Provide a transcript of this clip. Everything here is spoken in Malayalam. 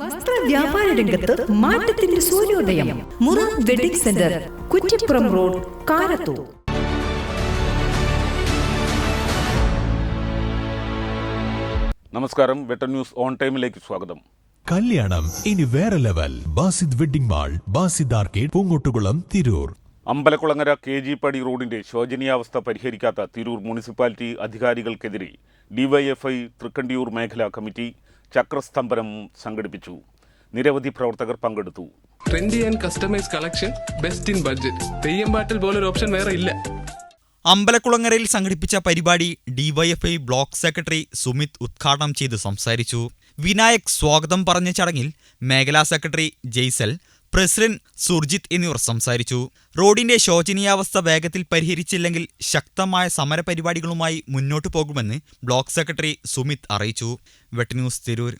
വസ്ത്ര വ്യാപാര രംഗത്ത് മാറ്റത്തിന്റെ സൂര്യോദയം. മുറ wedding centre Kuttippuram road Karathur. നമസ്കാരം വെട്ടർ ന്യൂസ് ഓൺ ടൈമിലേക്ക് സ്വാഗതം. കല്യാണം ഇനി വേറെ level. Basid wedding mall Basid arcade Poongottukulam Tirur. Ambalakkulangara K G പടി റോഡിന്റെ ശോചനീയാവസ്ഥ പരിഹരിക്കാത്ത തിരൂർ മുനിസിപ്പാലിറ്റി അധികാരികൾക്കെതിരെ ഡിവൈഎഫ്ഐ തൃക്കണ്ടിയൂർ മേഖലാ കമ്മിറ്റി ചക്രസ്തംഭനം സംഘടിപ്പിച്ചു. നിരവധി പ്രവർത്തകർ പങ്കെടുത്തു. Trendy and customise collection best in budget പോലൊരു ഓപ്ഷൻ വേറെ ഇല്ല. അമ്പലക്കുളങ്ങരയിൽ സംഘടിപ്പിച്ച പരിപാടി ഡിവൈഎഫ്ഐ ബ്ലോക്ക് സെക്രട്ടറി സുമിത് ഉദ്ഘാടനം ചെയ്ത് സംസാരിച്ചു. വിനായക് സ്വാഗതം പറഞ്ഞ ചടങ്ങിൽ മേഖലാ സെക്രട്ടറി ജെയ്സൽ പ്രസിഡന്റ് സുർജിത് എന്നിവർ സംസാരിച്ചു. റോഡിന്റെ ശോചനീയാവസ്ഥ വേഗത്തിൽ പരിഹരിച്ചില്ലെങ്കിൽ ശക്തമായ സമരപരിപാടികളുമായി മുന്നോട്ടു പോകുമെന്ന് ബ്ലോക്ക് സെക്രട്ടറി സുമിത് അറിയിച്ചു. വെട്ട് ന്യൂസ് തിരൂർ.